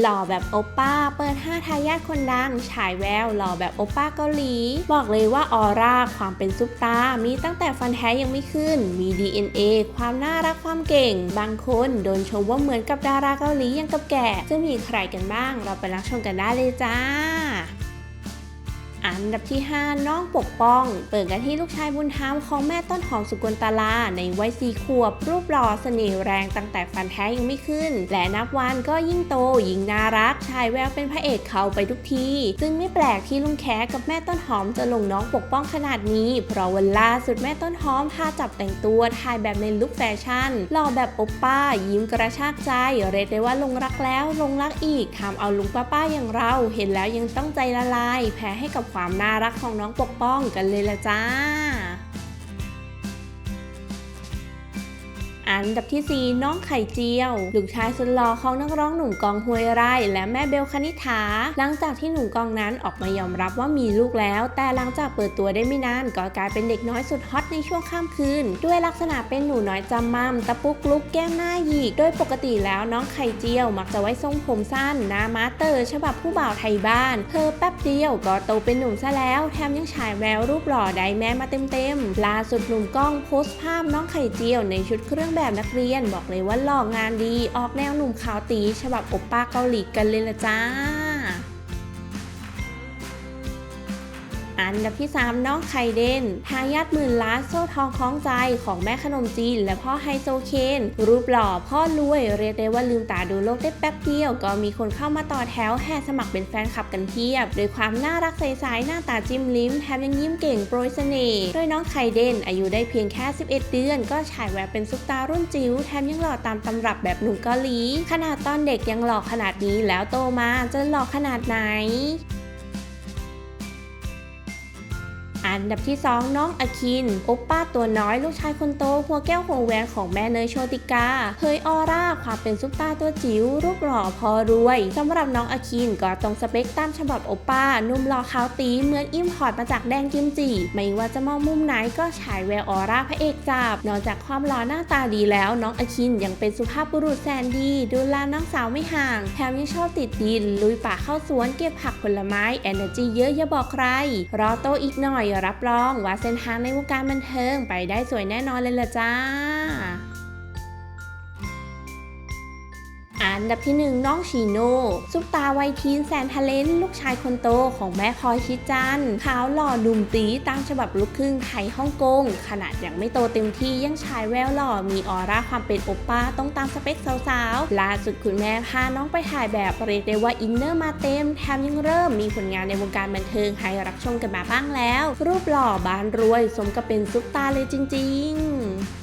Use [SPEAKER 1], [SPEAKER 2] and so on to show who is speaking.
[SPEAKER 1] หล่อแบบโอป้า เปิด 5 ทายาทคนดัง ฉายแวว หล่อแบบโอป้าเกาหลี บอกเลยว่าออร่า ความเป็นซุปตา มีตั้งแต่ฟันแท้ยังไม่ขึ้น มี DNA ความน่ารักความเก่ง บางคนโดนชมว่าเหมือนกับดาราเกาหลียังกับแก่ จะมีใครกันบ้าง เราไปรับชมกันได้เลยจ้า อันดับที่ 5 น้องปกป้อง เปิดกันที่ลูกชายบุญธรรมของแม่ต้นหอมสุกลตาลา ในวัยสี่ขวบ รูปหล่อเสน่ห์แรงตั้งแต่ฟันแท้ยังไม่ขึ้น และนับวันก็ยิ่งโตยิ่งน่ารัก ชายแววเป็นพระเอกเขาไปทุกที ซึ่งไม่แปลกที่ลุงแขกับแม่ต้นหอมจะลงน้องปกป้องขนาดนี้ เพราะวันล่าสุดแม่ต้นหอมพาจับแต่งตัวถ่ายแบบในลุคแฟชั่นหล่อแบบโอป้า ยิ้มกระชากใจเรียกได้ว่าลงรักแล้วลงรักอีกทำเอาลุงป้าๆอย่างเรา เห็นแล้วยังต้องใจละลาย แพ้ให้กับความน่ารักของน้องปกป้องกันเลยละจ้า อันดับที่ 4 น้องไข่เจียว ลูกชายสุดหล่อของนักร้องหนุ่มกองห้วยไร่ และแม่เบลคณิษฐา หลังจากที่หนุ่มกองนั้นออกมายอมรับว่ามีลูกแล้ว แต่หลังจากเปิดตัวได้ไม่นานก็กลายเป็นเด็กน้อยสุดฮอตในช่วงข้ามคืน ด้วยลักษณะเป็นหนูน้อยจำมั่มตะปุกลุกแก้มหน้าหยิก โดยปกติแล้วน้องไข่เจียว มักจะไว้ทรงผมสั้นหน้ามาเตอร์ฉบับผู้บ่าวไทยบ้าน เธอแป๊บเดียวก็โตเป็นหนุ่มซะแล้ว แถมยังฉายแววรูปหล่อได้แม่มาเต็มๆล่าสุดหนุ่มกล้องโพสต์ภาพน้องไข่เจียวในชุดเครื่องแบบแบบนักเรียนบอกเลยว่าหลอกงานดีออกแนวหนุ่มขาวตี ฉบับโอป้าเกาหลีกันเลยละจ้า อันดับที่ 3 น้องไข่เดนทายาทหมื่นล้านโซ่ทองคล้องใจของแม่ขนมจีน และพ่อไฮโซเคน รูปหล่อพ่อรวย เรียกได้ว่าลืมตาดูโลกได้แป๊บเดียว ก็มีคนเข้ามาต่อแถวแห่สมัครเป็นแฟนคลับกันเพียบ โดยความน่ารักใสๆหน้าตาจิ้มลิ้มแถมยังยิ้มเก่งโปรยเสน่ห์โดยน้องไข่เดนอายุได้เพียงแค่ 11 เดือน ก็ฉายแววเป็นซุปตารุ่นจิ๋วแถมยังหล่อตามตำรับแบบหนุ่มเกาหลีขนาดตอนเด็กยังหล่อขนาดนี้แล้วโตมาจะหล่อขนาดไหน อันดับที่ 2 น้องอคินโอปป้าตัวน้อยลูกชายคนโต หัวแก้วหัวแหวนของแม่เนยโชติกาเผยออร่าความเป็นซุปตาตัวจิ๋วรูปหล่อพอรวยสำหรับน้องอคินก็ตรงสเปคตามฉบับโอปป้านุ่มหล่อขาวตีเหมือนอิมพอร์ตมาจากแดงกิมจิไม่ว่าจะมองมุมไหนก็ฉายแววออร่าพระเอกจับนอกจากความหล่อหน้าตาดีแล้วน้องอคินยังเป็นสุภาพบุรุษแสนดี ดูแลน้องสาวไม่ห่างแถมยังชอบติดดิน ลุยป่าเข้าสวนเก็บผักผลไม้ energy เยอะอย่าบอกใคร รอโตอีกหน่อยรับรองว่าเส้นทางในวงการบันเทิงไปได้สวยแน่นอนเลยล่ะจ้า อันดับที่หนึ่งน้องชีโน่ซุปตาวัยทีนแสนทะเลนลูกชายคนโตของแม่พลอยชิดจันขาวหล่อหนุ่มตีตามฉบับลูกครึ่งไทยฮ่องกงขนาดยังไม่โตเต็มที่ยังชายแววหล่อมีออร่าความเป็นโอป้าต้องตามสเปคสาวๆล่าสุดคุณแม่พาน้องไปถ่ายแบบเรียกได้ว่าอินเนอร์มาเต็มแถมยังเริ่มมีผลงานในวงการบันเทิงให้รับชมกันมาบ้างแล้ว รูปหล่อบานรวยสมกับเป็นซุปตาเลยจริง ๆ